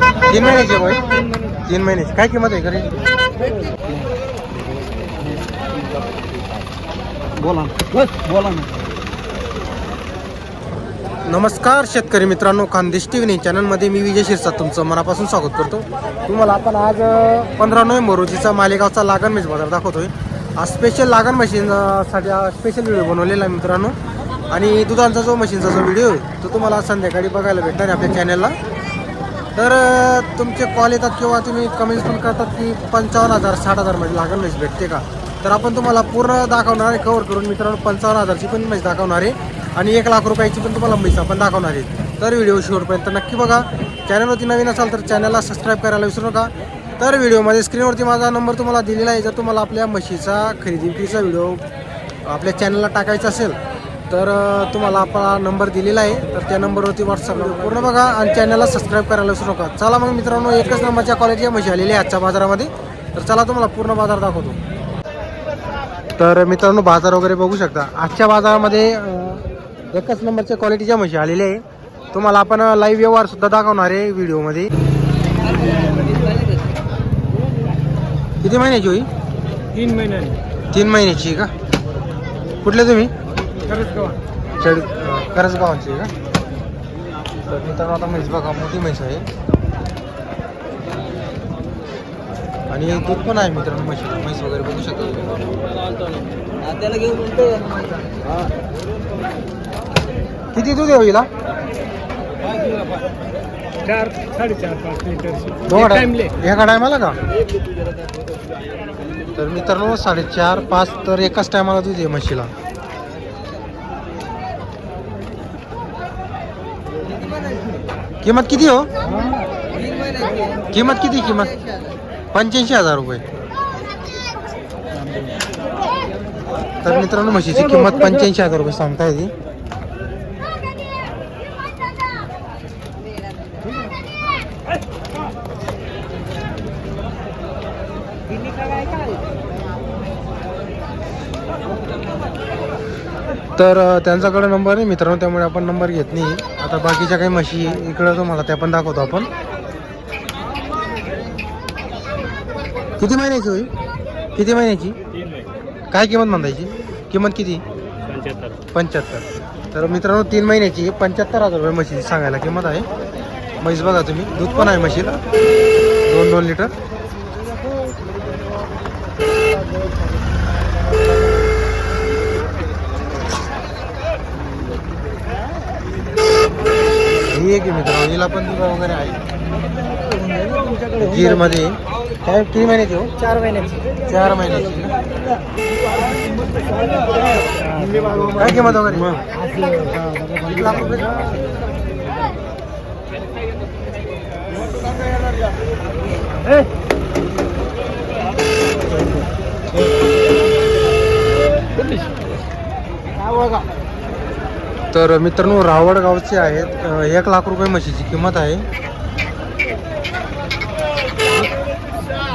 तीन महिन्याची बाई तीन महिन्याची. काय किंमत आहे खरी बोला बोला ना. नमस्कार शेतकरी मित्रांनो खानदेश टी व्ही चॅनलमध्ये मी विजय शिरसाट तुमचं मनापासून स्वागत करतो. तुम्हाला आपण आज पंधरा नोव्हेंबर रोजीचा मालेगावचा लागण म्हैस बाजार दाखवतोय. आज स्पेशल लागण मशीन अं, साठी स्पेशल व्हिडिओ बनवलेला आहे मित्रांनो. आणि दुधांचा जो मशीनचा जो व्हिडिओ आहे तो तुम्हाला संध्याकाळी बघायला भेटणार आहे आपल्या चॅनलला तर तुमचे कॉल येतात किंवा तुम्ही कमेंट्स पण करतात की पंचावन्न हजार साठ हजारमध्ये म्हणजे लागेल लागण म्हैस भेटते का? तर आपण तुम्हाला पूर्ण दाखवणार आहे कवर करून मित्रांनो पंचावन्न हजारची पण म्हैस दाखवणार आहे. आणि एक लाख रुपयाची पण तुम्हाला म्हैस आपण दाखवणार आहे. तर व्हिडिओ शेवटपर्यंत नक्की बघा. चॅनलवरती नवीन असाल तर चॅनलला सबस्क्राईब करायला विसरू नका. तर व्हिडिओमध्ये स्क्रीनवरती माझा नंबर तुम्हाला दिलेला आहे. जर तुम्हाला आपल्या म्हशीचा खरेदी विक्रीचा व्हिडिओ आपल्या चॅनलला टाकायचा असेल तर तुम्हाला आपला नंबर दिलेला आहे. तर त्या नंबरवरती व्हॉट्सअपला पूर्ण बघा आणि चॅनलला सबस्क्राईब करायला विसरू नका. चला मग मित्रांनो एकच नंबरच्या क्वालिटीच्या म्हशी आलेली आहे आजच्या बाजारामध्ये. तर चला तुम्हाला पूर्ण बाजार दाखवतो. तर मित्रांनो बाजार वगैरे बघू शकता. आजच्या बाजारामध्ये एकच नंबरच्या क्वालिटीच्या म्हशी आलेल्या आहे. तुम्हाला आपण लाईव्ह व्यवहार सुद्धा दाखवणार आहे व्हिडिओमध्ये. किती महिन्याची होई? तीन महिन्याने. तीन महिन्याची का? कुठले तुम्ही? खरंच का चढ करंजगावांची आहे का? तर मित्रांनो आता म्हैस बघा मोठी म्हैस आहे. आणि दूध पण आहे मित्रांनो म्हशी म्हैस वगैरे बघू शकता त्याला घेऊन किती दूध आहे हो हिला? चार साडेचार पाच लिटर. दोघा टाइम एका टायमाला का? तर मित्रांनो साडेचार पाच तर एकाच टायमाला दूध आहे म्हशीला. किंमत किती हो? किंमत किती किंमत? पंच्याऐंशी हजार रुपये. तर मित्रांनो म्हशीची किंमत पंच्याऐंशी हजार रुपये सांगताय ती तर त्यांच्याकडे नंबर आहे मित्रांनो त्यामुळे आपण नंबर घेत नाही. आता बाकीच्या काही म्हशी इकडं तुम्हाला त्या पण दाखवतो आपण. किती महिन्याची होईल? किती महिन्याची? काय किंमत म्हणतायची किंमत किती? पंच्याहत्तर. पंच्याहत्तर तर मित्रांनो तीन महिन्याची पंच्याहत्तर हजार रुपये म्हशीची सांगायला किंमत आहे. म्हैस बघा तुम्ही दूध पण आहे म्हशीला. दोन दोन लिटर. ही एक आहे मित्रांनो हिला पण दूध वगैरे आहे. गिरमध्ये काय किती महिन्याची हो? चार महिन्याची. चार महिन्याची. काय किंमत वगैरे? तर मित्रांनो रावड गावचे आहेत. एक लाख रुपये म्हशीची किंमत आहे.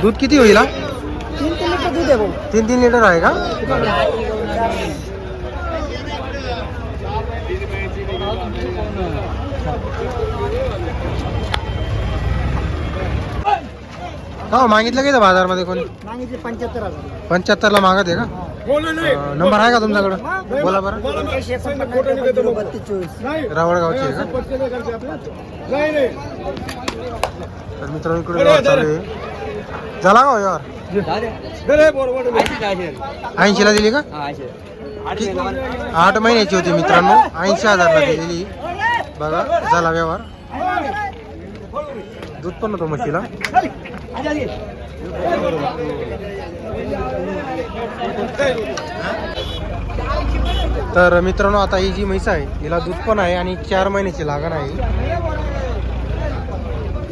दूध किती होईल? तीन तीन लिटर आहे का? हो, मागितलं का इथं बाजारमध्ये कोणी? मागितले पंच्याहत्तर पंच्याहत्तरला मागत आहे का? नंबर आहे का तुमच्याकडं? बोला बरं. बत्तीस चोवीस. रावळ गावची आहे का? तर मित्रांनो इकडे चालू आहे. झाला का व्यवहार? ऐंशीला दिली का? कि- आठ महिन्याची होती मित्रांनो. ऐंशी हजारला दिलेली. बघा झाला व्यवहार. दूध पण होतं म्हशीला. तर मित्रांनो आता ही जी म्हैस आहे हिला दूध पण आहे आणि चार महिन्याची लागण आहे.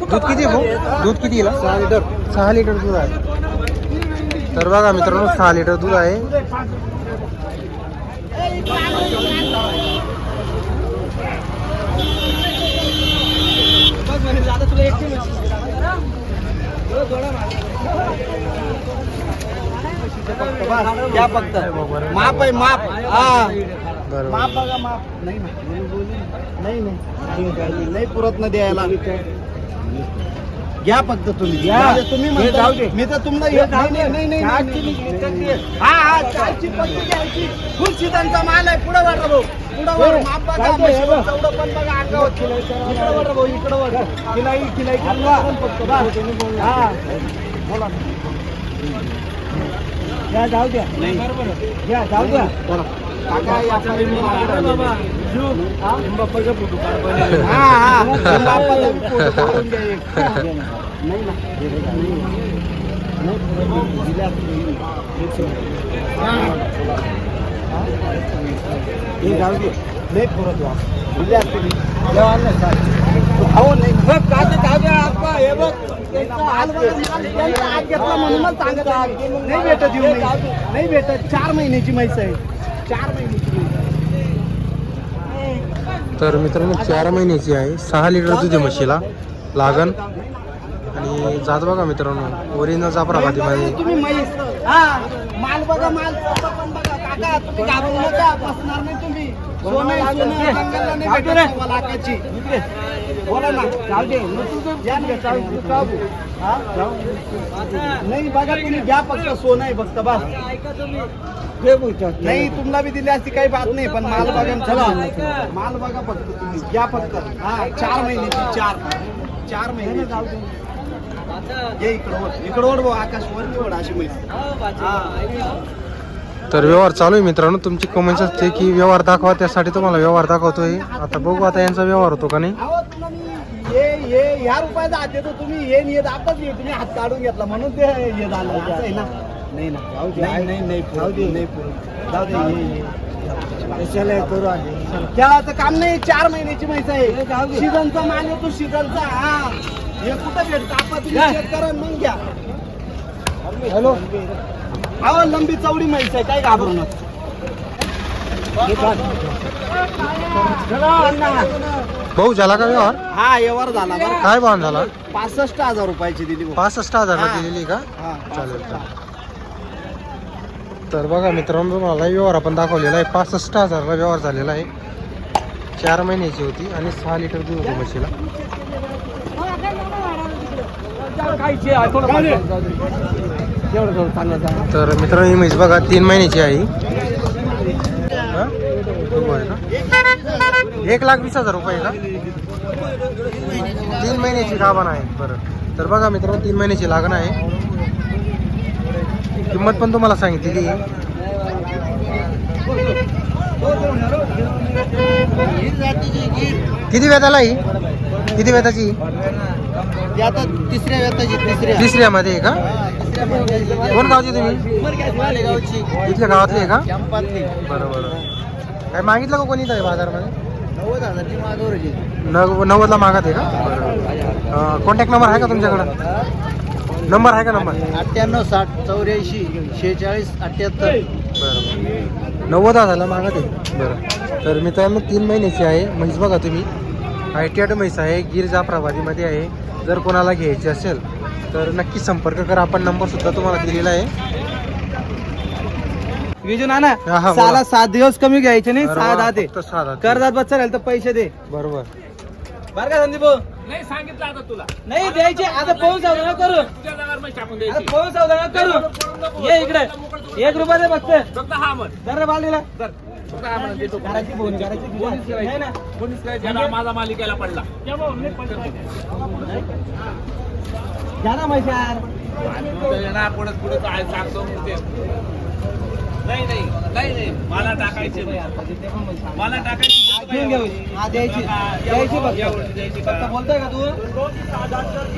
दूध किती भाऊ? दूध किती हिला? सहा लिटर. सहा लिटर दूध आहे. तर बघा मित्रांनो सहा लिटर दूध आहे. या फक्त. माप आहे माप. हा. माप बघा माप. नाही. नाही. नाही नाही. पुरत न द्यायला घ्या फक्त तुम्ही. घ्या. दे, तुम्ही. मी तर तुम्हाला हे नाही. नाही. हा हा. चारची पत्ती घ्यायची. माल आहे. पुढे वाढ भाऊ. पुढे माप बघा. पण बघा. इकडे वाढ भाऊ इकडे हलवा. फक्त बस. हा. बोला. घ्या जाऊ द्या. घ्या जाऊ द्या. नाही. हे जाऊ दे नाही नाही जाऊ द्या आप्पा, हे बघ. नाही भेटत येऊ नाही. भेटत चार महिन्याची माहिती आहे चार महिन्याची तर मित्रांनो चार महिन्याची आहे सहा लिटर दूध म्हशीला लागन आणि जात बघा मित्रांनो ओरिजिनल जाफराबादीमध्ये तुम्ही म्हैस माल बघा माल बघा काका तुम्ही घाबरू नका बसणार नाही तुम्ही. सोनं आहे, सोनं. जंगलला नाही भेटत सव्वा लाखाची बोला ना जाऊ दे. या ना, जाऊ दे, जाऊ दे. हा? नाही बघा तुम्ही घ्या फक्त सोनं आहे फक्त बस. नाही तुम्हाला बी दिली असती काही बात नाही पण माल बघा ना, चला माल बघा फक्त तुम्ही घ्या फक्त. हा चार महिन्याची चार. चार महिने जाऊ दे. ये इकडं ओढ इकडं ओढ भाऊ, आकाश वर ओढ अशी म्हैस हा. तर व्यवहार चालू आहे मित्रांनो. तुमची कमेंट्स असते की व्यवहार दाखवा त्यासाठी तुम्हाला व्यवहार दाखवतोय. आता बघू आता यांचा व्यवहार होतो का नाही. ह्या रुपयाचा हात देतो तुम्ही हे तुम्ही हात काढून घेतला म्हणून ते हे झालं. असं आहे ना? नाही ना जाऊ दे. नाही नाही नाही जाऊ दे. नाही. जाऊ दे. हे. कशाला करू आले? काम नाही. चार महिन्याची म्हैस हे आहे. सीझनचा माल येतो सीझनचा हा. हे कुठं भेटतं? आपण तुम्ही काय? चेक करा मग घ्या. हॅलो. अहो लंबी चौडी म्हैस आहे काय घाबरू नका. हे. भाऊ झाला का व्यवहार? हा व्यवहार झाला बरं काय भाव झाला पासष्ट हजार रुपयाची दिली भाऊ. पासष्ट हजारला हा. दिलेली का? हा, चालेल. चालेल. तर बघा मित्रांनो तुम्हाला व्यवहार आपण दाखवलेला आहे. पासष्ट हजारला व्यवहार झालेला आहे. चार महिन्याची होती आणि सहा लिटर दूध होतं म्हशीला. काहीच तर मित्रांनो ही म्हैस बघा तीन महिन्याची आहे? एक लाख वीस हजार रुपये का? तीन महिन्याची गाभण आहे बरं. तर बघा मित्रांनो तीन महिन्याची लागण आहे. किंमत पण तुम्हाला सांगितलेली आहे. किती वेताला ही? किती वेताची तिसऱ्या. तिसऱ्यामध्ये आहे का? कोण गावचे तुम्ही? मालेगावची. इथल्या गावातले आहे का? चंपातली. बरं बरं काय मागितलं का कोणी बाजारमध्ये? नव्वद हजारची मागवरची नव नव्वदला मागत आहे का? कॉन्टॅक्ट नंबर आहे का तुमच्याकडं? नंबर आहे का नंबर अठ्ठ्याण्णव साठ चौऱ्याऐंशी शेहेचाळीस अठ्ठ्याहत्तर बरं नव्वद हजारला मागत आहे. बरं. तर मित्रांनो तीन महिन्याची आहे. म्हैस बघा तुम्ही. आय टी आठ म्हैस आहे. गिर जाफराबादीमध्ये आहे. जर कोणाला घ्यायची असेल तर नक्की संपर्क करा. आपण नंबर सुद्धा तुम्हाला दिलेला आहे. विजू नाना हा, हा, बोला. साला सात दिवस कमी घ्यायचे नाही बरं, सहा दहा ते फक्त सहा दहा ते. कर्जात बच्चा राहील तर पैसे दे. बरोबर. बरं का संदीप? भाऊ? नाही द्यायचे. आता पाऊस सावधान करू. आता पाऊस सावधान करू. ये इकडे. एक रुपया दे फक्त. दर रे बालडीला. घराची फोन करायची नाही ना. माझा मालिकेला पडला. घ्या ना म्हैस यार पुढे पुढे काय सांगतो मग ते. नाही नाही नाही नाही मला टाकायचे. मला टाकायची हा बोलतोय का तू?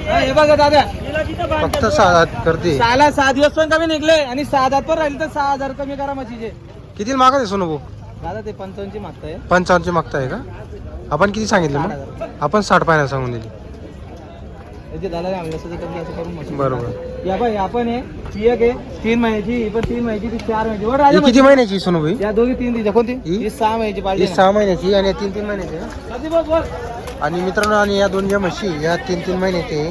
हा, हे बघा दादा. फक्त सहा दहा करते. सहा दिवस पण कमी निघले आणि सहा हजार पण राहिले तर सहा हजार कमी करा म्हशीचे. किती मागत आहे सोनू भाऊ? दादा ते पंचावन्नची मागताय. पंचावन्नची मागताय का? आपण किती सांगितलं मग? हजार. आपण साठ पाण्याला सांगून दिली. दादा तर कमी असं करून बरोबर. या आहे ही. एक आहे. तीन महिन्याची ही पण तीन महिन्याची ती चार महिन्याची. ही राजा किती महिन्याची सोनू भाई? या दोघी तीन तिच्या कोणती? ही? ही सहा महिन्याची ही पाळली सहा महिन्याची आणि या तीन तीन महिन्याची. बघ आणि मित्रांनो आणि या दोन ज्या म्हशी या तीन तीन महिन्याचे.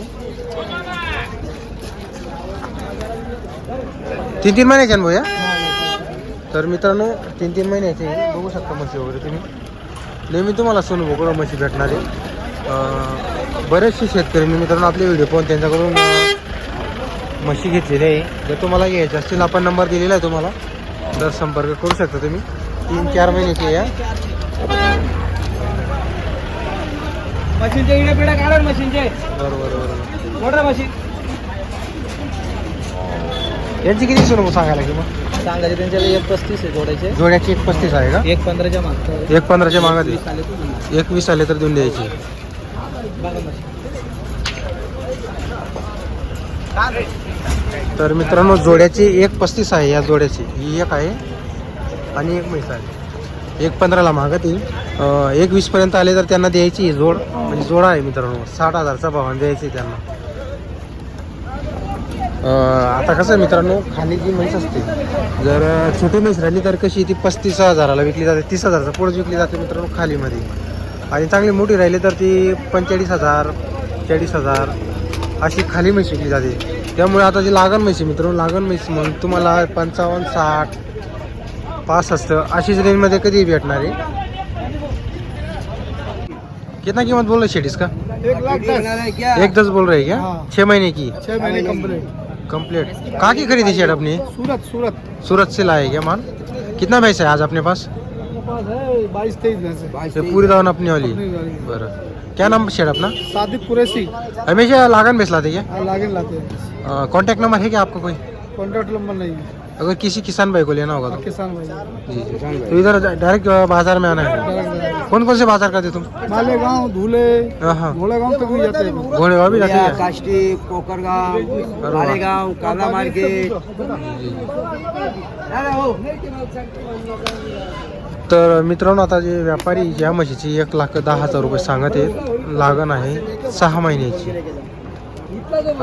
तीन तीन महिन्याचे भाऊ या तर मित्रांनो तीन तीन महिन्याचे. बघू शकता म्हशी वगैरे तुम्ही. नेहमी तुम्हाला सोनू भोकळा म्हशी भेटणार. आहे अं, बरेचसे शेतकऱ्यांनी मित्रांनो आपले व्हिडिओ पाहून त्यांच्याकडून म्हशी घेतलेली आहे. जर तुम्हाला घ्यायचे असतील आपण नंबर दिलेला आहे तुम्हाला. तर संपर्क करू शकता तुम्ही. तीन चार महिन्याची या. मशीनचे इडे पिढे काढा ना मशीनचे. बरोबर बरोबर. Motor machine. यांची किती सुरू सांगायला की मग? सांगायचे त्यांच्याला एक पस्तीस आहे जोडायचे. जोड्याची एक पस्तीस आहे का? एक पंधराच्या मागचं एक पंधराच्या मागत वीस आले तर वीस आले तर देऊन द्यायची. तर मित्रांनो जोड्याची एक पस्तीस आहे. या जोड्याची ही एक आहे आणि एक म्हैस आहे. एक पंधराला मागत येईल. एक वीसपर्यंत आले तर त्यांना द्यायची ही जोड. म्हणजे जोडा आहे मित्रांनो. साठ हजारचा भावाने द्यायची त्यांना. आता कसं आहे मित्रांनो खाली जी म्हैस असते जर छोटी म्हैस राहिली तर कशी ती पस्तीस हजाराला विकली जाते तीस हजारचा पुढे विकली जाते मित्रांनो खालीमध्ये. आणि चांगली मोठी राहिली तर ती पंचेचाळीस हजार चाळीस हजार अशी खाली म्हैस विकली जाते. त्यामुळे आता जी लागण म्हैस आहे मित्रांनो लागण म्हैस मग तुम्हाला पंचावन्न साठ पाच असतं अशीच रेंजमध्ये कधी भेटणार आहे. कितना कीमत बोल रहे शेडीज का? एक लाख दस. एक दस बोल रहे हैं क्या? हाँ। छः महीने की? छह महीने कंप्लीट कंप्लीट कहाँ की खरीदी शेड अपनी? सूरत सूरत. सूरत से लाए क्या माल? कितना भैंस है आज अपने पास? है बाईस तेईस भैंसे ये पूरी दावन अपनी वाली। है। बरं। क्या नाम शेड अपना? सादिक कुरैशी। हमेशा लागन बेच लाते क्या? हाँ, लागेन लाते हैं। कांटेक्ट नंबर है क्या आपका कोई? कॉन्टैक्ट नंबर नहीं है। अगर किसी किसान भाई को लेना होगा तो। किसान भाई। जी जी। तो इधर डायरेक्ट बाज़ार में आना है। कौन कौन से बाज़ार करते तुम? मालेगांव धुले हाँ हाँ। घोड़ेगांव तक भी जाते हैं। घोड़े भी जाते हैं काष्टी कोकरगाव बरोबर. मालेगाव कांदा मार्केट। तर मित्रांनो आता जे व्यापारी या म्हशीची एक लाख दहा हजार रुपये सांगत आहेत लागण आहे सहा महिन्याची.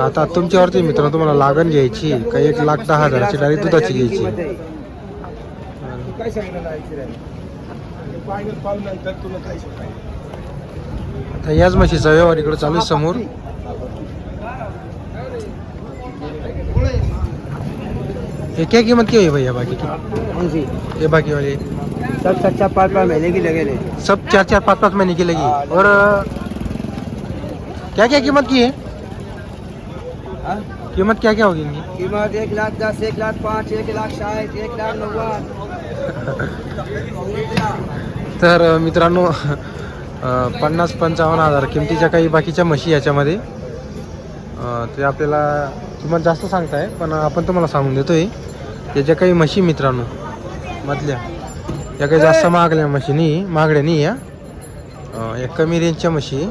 आता तुमच्यावरती मित्रांनो तुम्हाला लागण घ्यायची का एक लाख दहा हजाराची डायरेक्ट दुधाची घ्यायची आता याच म्हशीचा व्यवहार इकडे चालू आहे समोर. ये क्या कीमत की हुई भैया बाकी? ये बाकी वाली सब कच्चा पाँच पाँच महीने की लगे ले सब चार चार पाँच पाँच महीने की लगी। और क्या क्या कीमत की है? कीमत क्या क्या होगी इनकी? कीमत एक लाख दस एक लाख पाँच एक लाख साठ एक लाख नव्वद। तर मित्रांनो पन्नास पंचावन्न हजार किमतीच्या काही बाकीच्या म्हशी याच्यामध्ये. ते आपल्याला किंमत जास्त सांगताय पण आपण तुम्हाला सांगून देतोय. त्याच्या काही म्हशी मित्रांनो मधल्या. या काही जास्त मागल्या म्हशी नाही मागड्या नाही या. एक या कमी रेंजच्या म्हशी.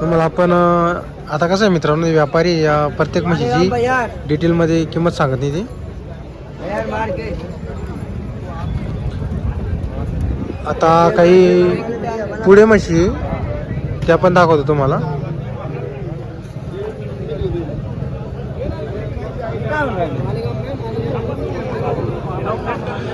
तुम्हाला आपण आता कसं आहे मित्रांनो व्यापारी या प्रत्येक म्हशीची डिटेलमध्ये किंमत सांगत नाही ती. आता काही पुढे म्हशी त्या पण दाखवतो तुम्हाला.